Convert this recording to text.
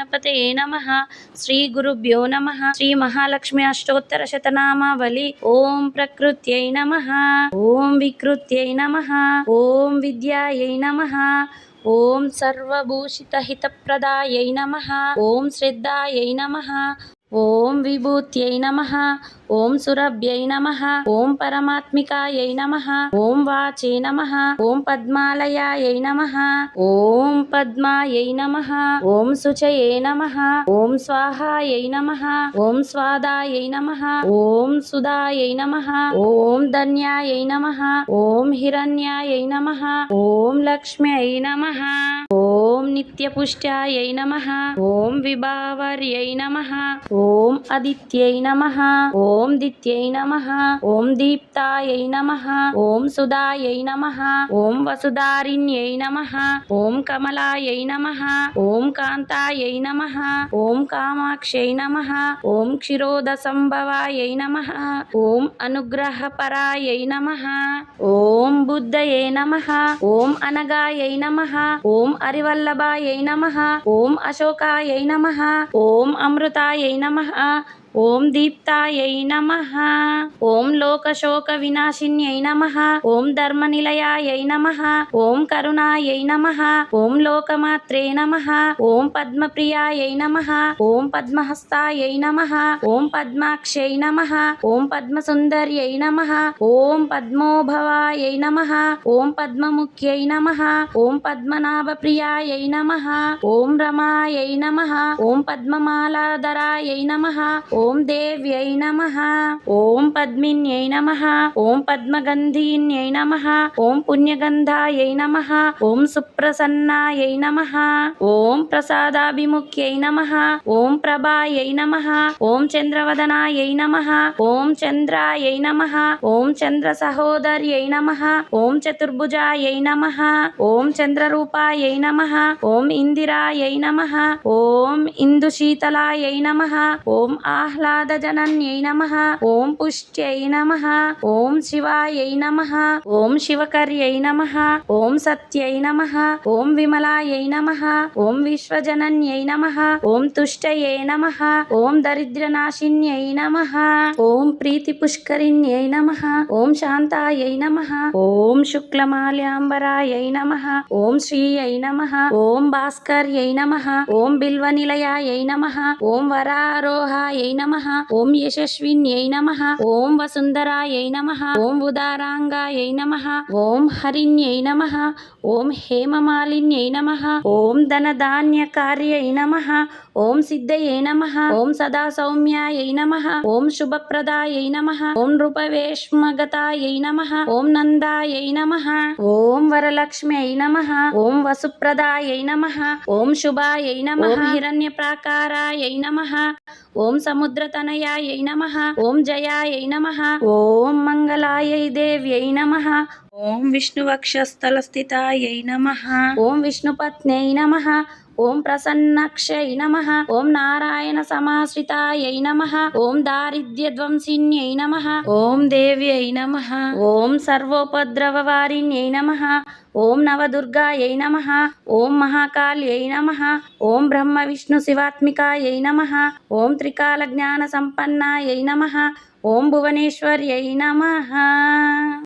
గణపతే నమ. శ్రీ గురుభ్యో నమ. శ్రీ మహాలక్ష్మి అష్టోత్తర శతనామావళి. ఓం ప్రకృత్యై నమ. ఓం వికృత్యై నమ. ఓం విద్యాయై నమ. ఓం సర్వభూషిత సర్వభూషితహితప్రదాయై నమ. ఓం శ్రద్ధాయై నమ. ఓం విభూత్యై నమ ఓం సురభ్యై నమ ఓం పరమాత్మికాయై నమ ఓం వాచే నమ ఓం పద్మాలయాయై నమ ఓం పద్మాయై నమ ఓం శుచయే నమ ఓం స్వాహాయై నమ ఓం స్వాదాయై నమ ఓం సుదాయై నమ ఓం ధన్యాయై నమ ఓం హిరణ్యాయై నమ ఓం లక్ష్మ్యై నమ నిత్యపుష్టాయై నమ ఓం విభావర్యై నమ ఓం అదిత్యై నమ ఓం దిత్యై నమ ఓం దీప్తాయై నమ ఓం సుధాయై నమ ఓం వసుధారిణ్యై నమ ఓం కమలాయై నమ ఓం కాంతాయై నమ ఓం కామాక్షై నమ ఓం క్షిరోద సంభవాయై నమ ఓం అనుగ్రహపరాయై నమ ఓం బుద్ధయే నమ ఓం అనగాయై నమ ఓం అరివల్లభాయై నమ ఓం అశోకాయై నమ ఓం అమృతాయై నమ ఓం దీప్తాయై నమ ఓం లోకశోక వినాశిన్యై నమ ఓం ధర్మనిలయాయై నమ ఓం కరుణాయై నమ ఓం లోకమాత్రే నమ ఓం పద్మప్రియాయై నమ ఓం పద్మహస్తాయై నమ ఓం పద్మాక్షై నమ ఓం పద్మసుందర్యై నమ ఓం పద్మోభవాయై నమ ఓం పద్మముఖ్యై నమ ఓం పద్మనాభప్రియాయై నమ ఓం రమాయై నమ ఓం పద్మమాలాధరాయై నమ ఓం ఓం దేవ్యై నమ ఓం పద్మిన్యై నమ ఓం పద్మగంధీన్యై నమ ఓం పుణ్యగంధాయై నమ ఓం సుప్రసన్నాయై నమ ఓం ప్రసాదాభిముఖ్యై నమ ఓం ప్రభాయై నమ ఓం చంద్రవదనాయై నమ ఓం చంద్రాయై నమ ఓం చంద్ర సహోదర్యై నమ ఓం చతుర్భుజాయై నమ ఓం చంద్రరూపాయై నమ ఓం ఇందిరాయై నమ ఓం ఇందుశీతలాయై నమ ఓం ఆహ్లాదజనన్యై నమ ఓం పుష్ట్యై నమ ఓం శివాయై నమ ఓం శివకర్యై నమ ఓం సత్యై నమ ఓం విమలాయై నమ ఓం విశ్వజనన్యై నమ ఓం తుష్టయే నమ ఓం దరిద్రనాశిన్యై నమ ఓం ప్రీతి పుష్కరిణ్యై నమ ఓం శాంతాయై నమ ఓం శుక్లమాల్యాంబరాయై నమ ఓం శ్రీయై నమ ఓం భాస్కర్యై నమ ఓం బిల్వనిలయాయై నమ ఓం వరారోహాయై నమ ఓం యశస్విన్యై నమ ఓం వసుందరాయై నమ ఓం ఉదారాంగాయై నమ ఓం హరిణ్యై నమ ఓం హేమమాలిన్యై నమ ఓం ధనధాన్యకార్యై నమ ఓం సిద్ధయే నమ ఓం సదా సౌమ్యాయై నమ ఓం శుభప్రదాయై నమ ఓం నృపవేష్మగతాయై నమ ఓం నందాయై నమ ఓం వరలక్ష్మ్యై నమ ఓం వసుప్రదాయై నమ ఓం శుభాయై నమ ఓం హిరణ్యప్రాకారాయై నమ ఓం సముద్రతనయాయై నమ ఓం జయాయై నమ ఓం మంగళాయై దేవ్యై నమ ఓం విష్ణువక్షస్థలస్థితాయై నమ ఓం విష్ణుపత్న్యై నమ ఓం ప్రసన్నక్షై నమ ఓం నారాయణ సమాశ్రితాయై నమ ఓం దారిద్ర్యధ్వంసిన్యై నమ ఓం దేవ్యై నమ ఓం సర్వోపద్రవవారిణ్యై నమ ఓం నవదుర్గాయై నమ ఓం మహాకాళ్యై నమ ఓం బ్రహ్మ విష్ణు శివాత్మికాయై నమ ఓం త్రికాల జ్ఞాన సంపన్నాయై నమ ఓం భువనేశ్వర్యై నమ